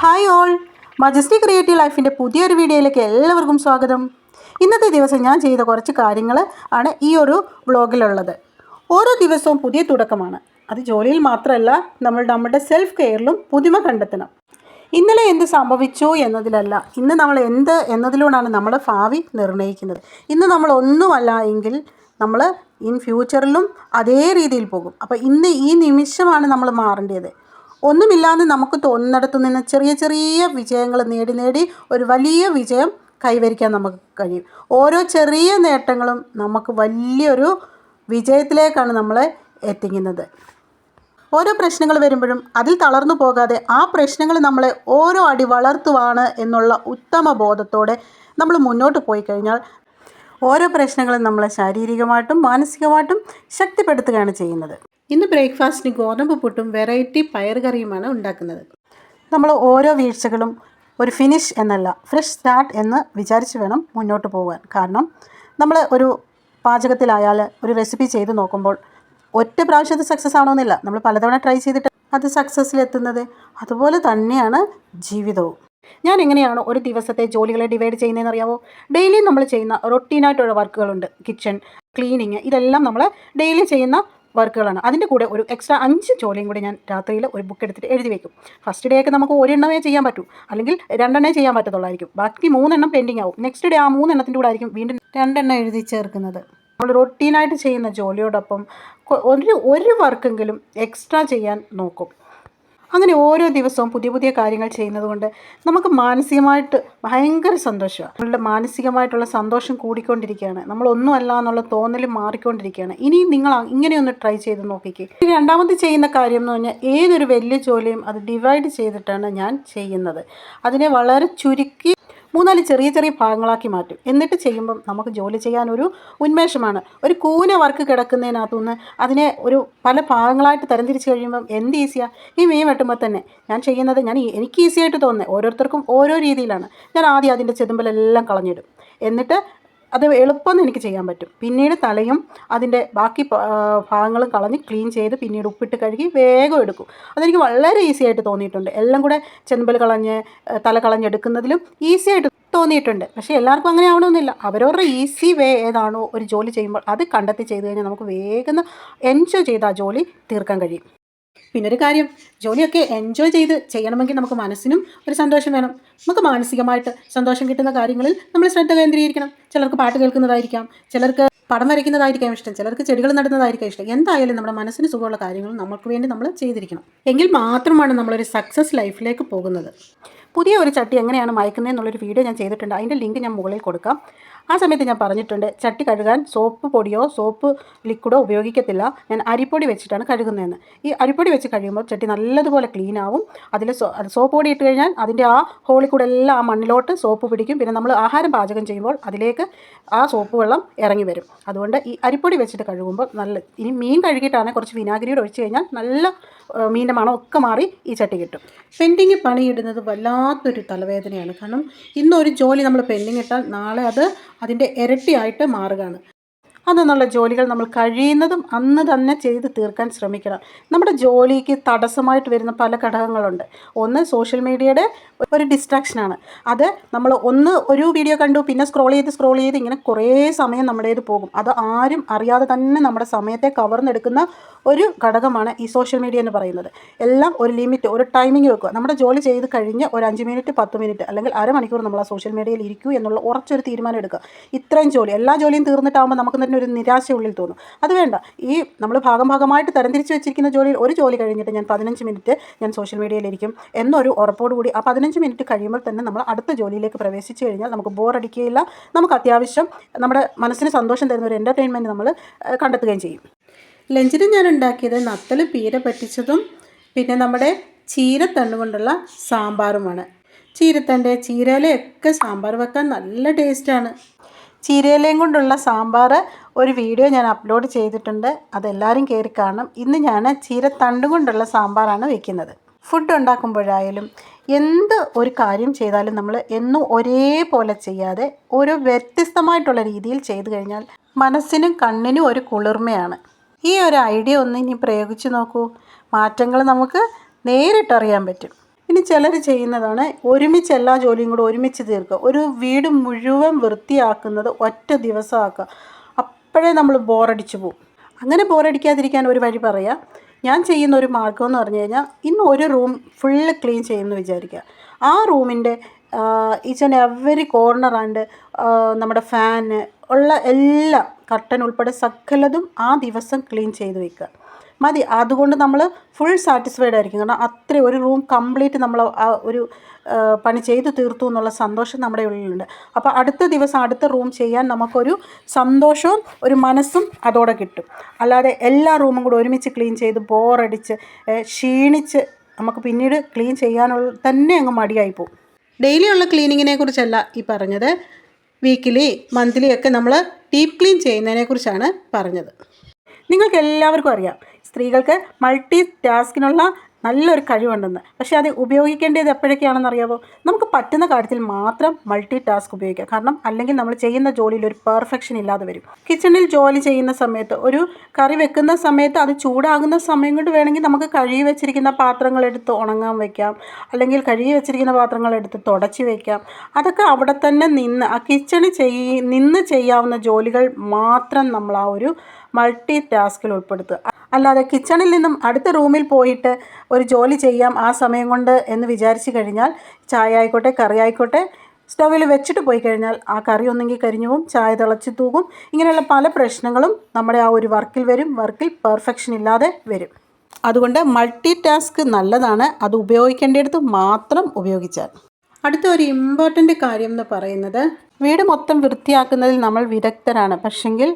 Hi all majesty creative ലൈഫിന്റെ പുതിയൊരു വീഡിയോയിലേക്ക് എല്ലാവർക്കും സ്വാഗതം. ഇന്നത്തെ ദിവസം ഞാൻ ചെയ്ത കുറച്ച് കാര്യങ്ങൾ ആണ് ഈ ഒരു വ്ളോഗിലുള്ളത് ഓരോ ദിവസവും പുതിയ തുടക്കമാണ്. അത് ജോലിയിൽ മാത്രമല്ല നമ്മൾ നമ്മുടെ സെൽഫ് കെയറിലും പുതുമ കണ്ടെത്തണം. ഇന്നലെ എന്ത് സംഭവിച്ചു എന്നതിലല്ല ഇന്ന് നമ്മൾ എന്ത് എന്നതിലൂടെയാണ് നമ്മുടെ ഭാവി നിർണയിക്കുന്നത്. ഇന്ന് നമ്മൾ ഒന്നുമല്ല എങ്കിൽ നമ്മൾ ഇൻ ഫ്യൂച്ചറിലും അതേ രീതിയിൽ പോകും. അപ്പോൾ ഇന്ന് ഈ നിമിഷമാണ് നമ്മൾ മാറേണ്ടത്. ഒന്നുമില്ലാതെ നമുക്ക് തോന്നുന്നിടത്തു നിന്ന് ചെറിയ ചെറിയ വിജയങ്ങൾ നേടി നേടി ഒരു വലിയ വിജയം കൈവരിക്കാൻ നമുക്ക് കഴിയും. ഓരോ ചെറിയ നേട്ടങ്ങളും നമുക്ക് വലിയൊരു വിജയത്തിലേക്കാണ് നമ്മളെ എത്തിക്കുന്നത്. ഓരോ പ്രശ്നങ്ങൾ വരുമ്പോഴും അതിൽ തളർന്നു പോകാതെ ആ പ്രശ്നങ്ങൾ നമ്മളെ ഓരോ അടി വളർത്തുവാണ് എന്നുള്ള ഉത്തമ ബോധത്തോടെ നമ്മൾ മുന്നോട്ട് പോയി കഴിഞ്ഞാൽ ഓരോ പ്രശ്നങ്ങളും നമ്മളെ ശാരീരികമായിട്ടും മാനസികമായിട്ടും ശക്തിപ്പെടുത്തുകയാണ് ചെയ്യുന്നത്. ഇന്ന് ബ്രേക്ക്ഫാസ്റ്റിന് ഗോതമ്പ് പുട്ടും വെറൈറ്റി പയർ കറിയുമാണ് ഉണ്ടാക്കുന്നത്. നമ്മൾ ഓരോ വീഴ്ചകളും ഒരു ഫിനിഷ് എന്നല്ല ഫ്രഷ് സ്റ്റാർട്ട് എന്ന് വിചാരിച്ച് വേണം മുന്നോട്ട് പോകാൻ കാരണം നമ്മൾ ഒരു പാചകത്തിലായാൽ ഒരു റെസിപ്പി ചെയ്ത് നോക്കുമ്പോൾ ഒറ്റ പ്രാവശ്യത്തെ സക്സസ് ആണോന്നില്ല. നമ്മൾ പലതവണ ട്രൈ ചെയ്തിട്ട് അത് സക്സസ്സിലെത്തുന്നത് അതുപോലെ തന്നെയാണ് ജീവിതവും. ഞാൻ എങ്ങനെയാണ് ഒരു ദിവസത്തെ ജോലികളെ ഡിവൈഡ് ചെയ്യുന്നതെന്ന് അറിയാമോ ഡെയിലി നമ്മൾ ചെയ്യുന്ന റൊട്ടീനായിട്ടുള്ള വർക്കുകളുണ്ട് കിച്ചൺ ക്ലീനിങ് ഇതെല്ലാം നമ്മൾ ഡെയിലി ചെയ്യുന്ന വർക്കുകളാണ്. അതിന്റെ കൂടെ ഒരു എക്സ്ട്രാ അഞ്ച് ജോലിയും കൂടി ഞാൻ രാത്രിയിൽ ഒരു ബുക്ക് എടുത്തിട്ട് എഴുതി വെക്കും. ഫസ്റ്റ് ഡേ ഒക്കെ നമുക്ക് ഒരെണ്ണമേ ചെയ്യാൻ പറ്റൂ. അല്ലെങ്കിൽ രണ്ടെണ്ണേ ചെയ്യാൻ പറ്റത്തുള്ളായിരിക്കും. ബാക്കി മൂന്നെണ്ണം പെൻഡിങ് ആവും. നെക്സ്റ്റ് ഡേ ആ മൂന്നെണ്ണത്തിന്റെ കൂടെ ആയിരിക്കും വീണ്ടും രണ്ടെണ്ണം എഴുതി ചേർക്കുന്നത്. നമ്മൾ റൊട്ടീനായിട്ട് ചെയ്യുന്ന ജോലിയോടൊപ്പം ഒരു ഒരു വർക്കെങ്കിലും എക്സ്ട്രാ ചെയ്യാൻ നോക്കും. അങ്ങനെ ഓരോ ദിവസവും പുതിയ പുതിയ കാര്യങ്ങൾ ചെയ്യുന്നത് കൊണ്ട് നമുക്ക് മാനസികമായിട്ട് ഭയങ്കര സന്തോഷമാണ്. നമ്മളുടെ മാനസികമായിട്ടുള്ള സന്തോഷം കൂടിക്കൊണ്ടിരിക്കുകയാണ്. നമ്മളൊന്നുമല്ല എന്നുള്ള തോന്നൽ മാറിക്കൊണ്ടിരിക്കുകയാണ്. ഇനി നിങ്ങൾ ഇങ്ങനെയൊന്ന് ട്രൈ ചെയ്ത് നോക്കിക്കേ. രണ്ടാമത് ചെയ്യുന്ന കാര്യം എന്ന് പറഞ്ഞാൽ ഏതൊരു വലിയ ജോലിയും അത് ഡിവൈഡ് ചെയ്തിട്ടാണ് ഞാൻ ചെയ്യുന്നത്. അതിനെ വളരെ ചുരുക്കി മൂന്നാൽ ചെറിയ ചെറിയ ഭാഗങ്ങളാക്കി മാറ്റും. എന്നിട്ട് ചെയ്യുമ്പം നമുക്ക് ജോലി ചെയ്യാൻ ഒരു ഉന്മേഷമാണ്. ഒരു കൂന വർക്ക് കിടക്കുന്നതിനകത്തുനിന്ന് അതിനെ ഒരു പല ഭാഗങ്ങളായിട്ട് തരംതിരിച്ച് കഴിയുമ്പം എന്ത് ഈസിയാണ് ഈ മീൻ വെട്ടുമ്പോൾ തന്നെ ഞാൻ ചെയ്യുന്നത് ഞാൻ എനിക്ക് ഈസിയായിട്ട് തോന്നുന്നത് ഓരോരുത്തർക്കും ഓരോ രീതിയിലാണ്. ഞാൻ ആദ്യം അതിന്റെ ചെതുമ്പലെല്ലാം കളഞ്ഞിടും. എന്നിട്ട് അത് എളുപ്പം എനിക്ക് ചെയ്യാൻ പറ്റും. പിന്നീട് തലയും അതിന്റെ ബാക്കി ഭാഗങ്ങളും കളഞ്ഞ് ക്ലീൻ ചെയ്ത് പിന്നീട് ഉപ്പിട്ട് കഴുകി വേഗം എടുക്കും. അതെനിക്ക് വളരെ ഈസി ആയിട്ട് തോന്നിയിട്ടുണ്ട്. എല്ലാം കൂടെ ചെമ്പൽ കളഞ്ഞ് തല കളഞ്ഞെടുക്കുന്നതിലും ഈസി ആയിട്ട് തോന്നിയിട്ടുണ്ട്. പക്ഷേ എല്ലാവർക്കും അങ്ങനെ ആവണമെന്നില്ല. അവരവരുടെ ഈസി വേ ഏതാണോ ഒരു ജോലി ചെയ്യുമ്പോൾ അത് കണ്ടെത്തി ചെയ്ത് കഴിഞ്ഞാൽ നമുക്ക് വേഗം എൻജോയ് ചെയ്ത് ആ ജോലി തീർക്കാൻ കഴിയും. പിന്നെ ഒരു കാര്യം ജോലിയൊക്കെ എൻജോയ് ചെയ്ത് ചെയ്യണമെങ്കിൽ നമുക്ക് മനസ്സിനും ഒരു സന്തോഷം വേണം. നമുക്ക് മാനസികമായിട്ട് സന്തോഷം കിട്ടുന്ന കാര്യങ്ങളിൽ നമ്മൾ ശ്രദ്ധ കേന്ദ്രീകരിക്കണം. ചിലർക്ക് പാട്ട് കേൾക്കുന്നതായിരിക്കാം ചിലർക്ക് പടം വരയ്ക്കുന്നതായിരിക്കാം ഇഷ്ടം ചിലർക്ക് ചെടികൾ നടുന്നതായിരിക്കാം ഇഷ്ടം. എന്തായാലും നമ്മുടെ മനസ്സിന് സുഖമുള്ള കാര്യങ്ങൾ നമുക്ക് വേണ്ടി നമ്മൾ ചെയ്തിരിക്കണം. എങ്കിൽ മാത്രമാണ് നമ്മളൊരു സക്സസ് ലൈഫിലേക്ക് പോകുന്നത്. പുതിയ ഒരു ചട്ടി എങ്ങനെയാണ് മയക്കുന്നത് എന്നുള്ളൊരു വീഡിയോ ഞാൻ ചെയ്തിട്ടുണ്ട്. അതിന്റെ ലിങ്ക് ഞാൻ മുകളിൽ കൊടുക്കാം. ആ സമയത്ത് ഞാൻ പറഞ്ഞിട്ടുണ്ട് ചട്ടി കഴുകാൻ സോപ്പ് പൊടിയോ സോപ്പ് ലിക്വിഡോ ഉപയോഗിക്കത്തില്ല. ഞാൻ അരിപ്പൊടി വെച്ചിട്ടാണ് കഴുകുന്നതെന്ന്. ഈ അരിപ്പൊടി വെച്ച് കഴിയുമ്പോൾ ചട്ടി നല്ലതുപോലെ ക്ലീൻ ആവും. അതിൽ സോപ്പ് പൊടി ഇട്ട് കഴിഞ്ഞാൽ അതിന്റെ ആ ഹോളിൽ കൂടെ എല്ലാം ആ മണ്ണിലോട്ട് സോപ്പ് പിടിക്കും. പിന്നെ നമ്മൾ ആഹാരം പാചകം ചെയ്യുമ്പോൾ അതിലേക്ക് ആ സോപ്പ് വെള്ളം ഇറങ്ങി വരും. അതുകൊണ്ട് ഈ അരിപ്പൊടി വെച്ചിട്ട് കഴുകുമ്പോൾ നല്ല ഇനി മീൻ കഴുകിയിട്ടാണ് കുറച്ച് വിനാഗിരിയോട് ഒഴിച്ച് കഴിഞ്ഞാൽ നല്ല മീനിന്റെ മണം ഒക്കെ മാറി ഈ ചട്ടി കിട്ടും. പെൻഡിങ് പണിയിടുന്നത് വല്ലാത്തൊരു തലവേദനയാണ്. കാരണം ഇന്നൊരു ജോലി നമ്മൾ പെൻഡിങ് ഇട്ടാൽ നാളെ അത് അതിന്റെ ഇരട്ടിയായിട്ട് മാറുകയാണ്. അതെന്നുള്ള ജോലികൾ നമ്മൾ കഴിയുന്നതും അന്ന് തന്നെ ചെയ്ത് തീർക്കാൻ ശ്രമിക്കണം. നമ്മുടെ ജോലിക്ക് തടസ്സമായിട്ട് വരുന്ന പല ഘടകങ്ങളുണ്ട്. ഒന്ന് സോഷ്യൽ മീഡിയയുടെ ഒരു ഡിസ്ട്രാക്ഷനാണ് അത് നമ്മൾ ഒന്ന് ഒരു വീഡിയോ കണ്ടു പിന്നെ സ്ക്രോൾ ചെയ്ത് സ്ക്രോൾ ചെയ്ത് ഇങ്ങനെ കുറേ സമയം നമ്മുടേത് പോകും. അത് ആരും അറിയാതെ തന്നെ നമ്മുടെ സമയത്തെ കവർന്നെടുക്കുന്ന ഒരു ഘടകമാണ് ഈ സോഷ്യൽ മീഡിയ എന്ന് പറയുന്നത്. എല്ലാം ഒരു ലിമിറ്റ് ഒരു ടൈമിംഗ് വെക്കുക. നമ്മുടെ ജോലി ചെയ്ത് കഴിഞ്ഞ് ഒരു അഞ്ച് മിനിറ്റ് പത്ത് മിനിറ്റ് അല്ലെങ്കിൽ അരമണിക്കൂർ നമ്മൾ ആ സോഷ്യൽ മീഡിയയിൽ ഇരിക്കൂ എന്നുള്ള ഉറച്ചൊരു തീരുമാനം എടുക്കുക. ഇത്രയും ജോലി. എല്ലാ ജോലിയും തീർന്നിട്ടാകുമ്പോൾ നമുക്ക് ഒരു നിരാശ ഉള്ളിൽ തോന്നും. അത് വേണ്ട. ഈ നമ്മൾ ഭാഗം ഭാഗമായിട്ട് തരംതിരിച്ച് വെച്ചിരിക്കുന്ന ജോലിയിൽ ഒരു ജോലി കഴിഞ്ഞിട്ട് ഞാൻ പതിനഞ്ച് മിനിറ്റ് ഞാൻ സോഷ്യൽ മീഡിയയിലിരിക്കും. എന്നൊരു ഉറപ്പോടുകൂടി ആ പതിനഞ്ച് മിനിറ്റ് കഴിയുമ്പോൾ തന്നെ നമ്മൾ അടുത്ത ജോലിയിലേക്ക് പ്രവേശിച്ച് കഴിഞ്ഞാൽ നമുക്ക് ബോർ അടിക്കുകയില്ല നമുക്ക് അത്യാവശ്യം നമ്മുടെ മനസ്സിന് സന്തോഷം തരുന്ന ഒരു എന്റർടൈൻമെന്റ് നമ്മൾ കണ്ടെത്തുകയും ചെയ്യും. ലഞ്ചിന് ഞാൻ ഉണ്ടാക്കിയത് നത്തൽ പീര പറ്റിച്ചതും പിന്നെ നമ്മുടെ ചീരത്തണ്ട് കൊണ്ടുള്ള സാമ്പാറുമാണ്. ചീരത്തണ്ട് ചീരയിലൊക്കെ സാമ്പാർ വെക്കാൻ നല്ല ടേസ്റ്റാണ് ചീരയിലയും കൊണ്ടുള്ള സാമ്പാർ ഒരു വീഡിയോ ഞാൻ അപ്ലോഡ് ചെയ്തിട്ടുണ്ട്. അതെല്ലാവരും കയറി കാണണം. ഇന്ന് ഞാൻ ചീരത്തണ്ട് കൊണ്ടുള്ള സാമ്പാറാണ് വെക്കുന്നത്. ഫുഡ് ഉണ്ടാക്കുമ്പോഴായാലും എന്ത് ഒരു കാര്യം ചെയ്താലും നമ്മൾ എന്നും ഒരേപോലെ ചെയ്യാതെ ഒരു വ്യത്യസ്തമായിട്ടുള്ള രീതിയിൽ ചെയ്തു കഴിഞ്ഞാൽ മനസ്സിനും കണ്ണിനും ഒരു കുളിർമയാണ്. ഈ ഒരു ഐഡിയ ഒന്ന് ഇനി പ്രയോഗിച്ച് നോക്കൂ. മാറ്റങ്ങൾ നമുക്ക് നേരിട്ടറിയാൻ പറ്റും. ഇനി ചിലർ ചെയ്യുന്നതാണ് ഒരുമിച്ച് എല്ലാ ജോലിയും കൂടെ ഒരുമിച്ച് തീർക്കുക. ഒരു വീട് മുഴുവൻ വൃത്തിയാക്കുന്നത് ഒറ്റ ദിവസമാക്കുക അപ്പോഴേ നമ്മൾ ബോറടിച്ചു പോകും. അങ്ങനെ ബോറടിക്കാതിരിക്കാൻ ഒരു വഴി പറയാം. ഞാൻ ചെയ്യുന്ന ഒരു മാർഗം എന്ന് പറഞ്ഞു കഴിഞ്ഞാൽ ഇന്ന് ഒരു റൂം ഫുള്ള് ക്ലീൻ ചെയ്യുമെന്ന് വിചാരിക്കുക. ആ റൂമിന്റെ each and every corner and നമ്മുടെ ഫാന് ഉള്ള എല്ലാം കർട്ടൻ ഉൾപ്പെടെ സകലതും ആ ദിവസം ക്ലീൻ ചെയ്ത് വെക്കുക. മതി. അതുകൊണ്ട് നമ്മൾ ഫുൾ സാറ്റിസ്ഫൈഡ് ആയിരിക്കും. കാരണം അത്രയും ഒരു റൂം കംപ്ലീറ്റ് നമ്മൾ ആ ഒരു പണി ചെയ്തു തീർത്തു എന്നുള്ള സന്തോഷം നമ്മുടെ ഉള്ളിലുണ്ട്. അപ്പോൾ അടുത്ത ദിവസം അടുത്ത റൂം ചെയ്യാൻ നമുക്കൊരു സന്തോഷവും ഒരു മനസ്സും അതോടെ കിട്ടും. അല്ലാതെ എല്ലാ റൂമും കൂടെ ഒരുമിച്ച് ക്ലീൻ ചെയ്ത് ബോറടിച്ച് ക്ഷീണിച്ച് നമുക്ക് പിന്നീട് ക്ലീൻ ചെയ്യാനുള്ള തന്നെ അങ്ങ് മടിയായി പോകും ഡെയിലി ഉള്ള ക്ലീനിങ്ങിനെ കുറിച്ചല്ല ഈ പറഞ്ഞത്. വീക്കിലി മന്ത്ലി ഒക്കെ നമ്മൾ ഡീപ് ക്ലീൻ ചെയ്യുന്നതിനെ കുറിച്ചാണ് പറഞ്ഞത്. നിങ്ങൾക്ക് എല്ലാവർക്കും അറിയാം. സ്ത്രീകൾക്ക് മൾട്ടി ടാസ്കിനുള്ള നല്ലൊരു കഴിവുണ്ടെന്ന്. പക്ഷേ അത് ഉപയോഗിക്കേണ്ടത് എപ്പോഴൊക്കെയാണെന്ന് അറിയാമോ നമുക്ക് പറ്റുന്ന കാര്യത്തിൽ മാത്രം മൾട്ടി ടാസ്ക് ഉപയോഗിക്കാം. കാരണം അല്ലെങ്കിൽ നമ്മൾ ചെയ്യുന്ന ജോലിയിൽ ഒരു പെർഫെക്ഷൻ ഇല്ലാതെ വരും. കിച്ചണിൽ ജോലി ചെയ്യുന്ന സമയത്ത് ഒരു കറി വെക്കുന്ന സമയത്ത് അത് ചൂടാകുന്ന സമയം കൊണ്ട് വേണമെങ്കിൽ നമുക്ക് കഴുകി വെച്ചിരിക്കുന്ന പാത്രങ്ങൾ എടുത്ത് ഉണങ്ങാൻ വയ്ക്കാം അല്ലെങ്കിൽ കഴുകി വെച്ചിരിക്കുന്ന പാത്രങ്ങൾ എടുത്ത് തുടച്ച് വയ്ക്കാം അതൊക്കെ അവിടെ തന്നെ നിന്ന് ആ കിച്ചണിൽ ചെയ്യ നിന്ന് ചെയ്യാവുന്ന ജോലികൾ മാത്രം നമ്മൾ ആ ഒരു മൾട്ടി ടാസ്കിൽ ഉൾപ്പെടുത്തുക. അല്ലാതെ കിച്ചണിൽ നിന്നും അടുത്ത റൂമിൽ പോയിട്ട് ഒരു ജോലി ചെയ്യാം ആ സമയം കൊണ്ട് എന്ന് വിചാരിച്ചു കഴിഞ്ഞാൽ ചായ ആയിക്കോട്ടെ കറി ആയിക്കോട്ടെ സ്റ്റവിൽ വെച്ചിട്ട് പോയി കഴിഞ്ഞാൽ ആ കറി ഒന്നെങ്കിൽ കരിഞ്ഞു പോകും ചായ തിളച്ച് തൂകും. ഇങ്ങനെയുള്ള പല പ്രശ്നങ്ങളും നമ്മുടെ ആ ഒരു വർക്കിൽ വരും വർക്കിൽ പെർഫെക്ഷൻ ഇല്ലാതെ വരും. അതുകൊണ്ട് മൾട്ടി ടാസ്ക് നല്ലതാണ്. അത് ഉപയോഗിക്കേണ്ടിടത്ത് മാത്രം ഉപയോഗിച്ചാൽ. അടുത്ത ഒരു ഇമ്പോർട്ടന്റ് കാര്യം എന്ന് പറയുന്നത് വീട് മൊത്തം വൃത്തിയാക്കുന്നതിൽ നമ്മൾ വിദഗ്ധരാണ്. പക്ഷെങ്കിൽ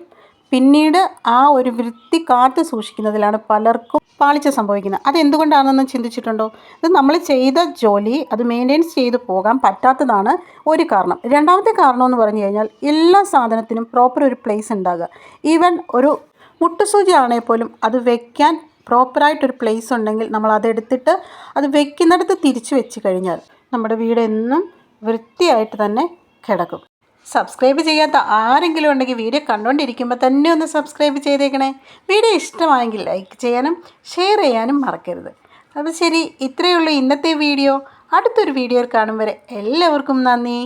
പിന്നീട് ആ ഒരു വൃത്തി കാത്തു സൂക്ഷിക്കുന്നതിലാണ് പലർക്കും പാളിച്ച സംഭവിക്കുന്നത്. അതെന്തുകൊണ്ടാണെന്ന് ചിന്തിച്ചിട്ടുണ്ടോ? ഇത് നമ്മൾ ചെയ്ത ജോലി അത് മെയിന്റെയിൻസ് ചെയ്ത് പോകാൻ പറ്റാത്തതാണ് ഒരു കാരണം. രണ്ടാമത്തെ കാരണം എന്ന് പറഞ്ഞു കഴിഞ്ഞാൽ എല്ലാ സാധനത്തിനും പ്രോപ്പർ ഒരു പ്ലേസ് ഉണ്ടാകുക. ഈവൻ ഒരു മുട്ടുസൂചി ആണെങ്കിൽ പോലും അത് വെക്കാൻ പ്രോപ്പറായിട്ടൊരു പ്ലേസ് ഉണ്ടെങ്കിൽ നമ്മൾ അതെടുത്തിട്ട് അത് വെക്കുന്നിടത്ത് തിരിച്ചു വെച്ച് കഴിഞ്ഞാൽ നമ്മുടെ വീടെന്നും വൃത്തിയായിട്ട് തന്നെ കിടക്കും. സബ്സ്ക്രൈബ് ചെയ്യാത്ത ആരെങ്കിലും ഉണ്ടെങ്കിൽ വീഡിയോ കണ്ടുകൊണ്ടിരിക്കുമ്പോൾ തന്നെ ഒന്ന് സബ്സ്ക്രൈബ് ചെയ്തേക്കണേ. വീഡിയോ ഇഷ്ടമായെങ്കിൽ ലൈക്ക് ചെയ്യാനും ഷെയർ ചെയ്യാനും മറക്കരുത്. അപ്പോൾ ശരി ഇത്രയേ ഉള്ളൂ ഇന്നത്തെ വീഡിയോ. അടുത്തൊരു വീഡിയോയിൽ കാണും വരെ എല്ലാവർക്കും നന്ദി.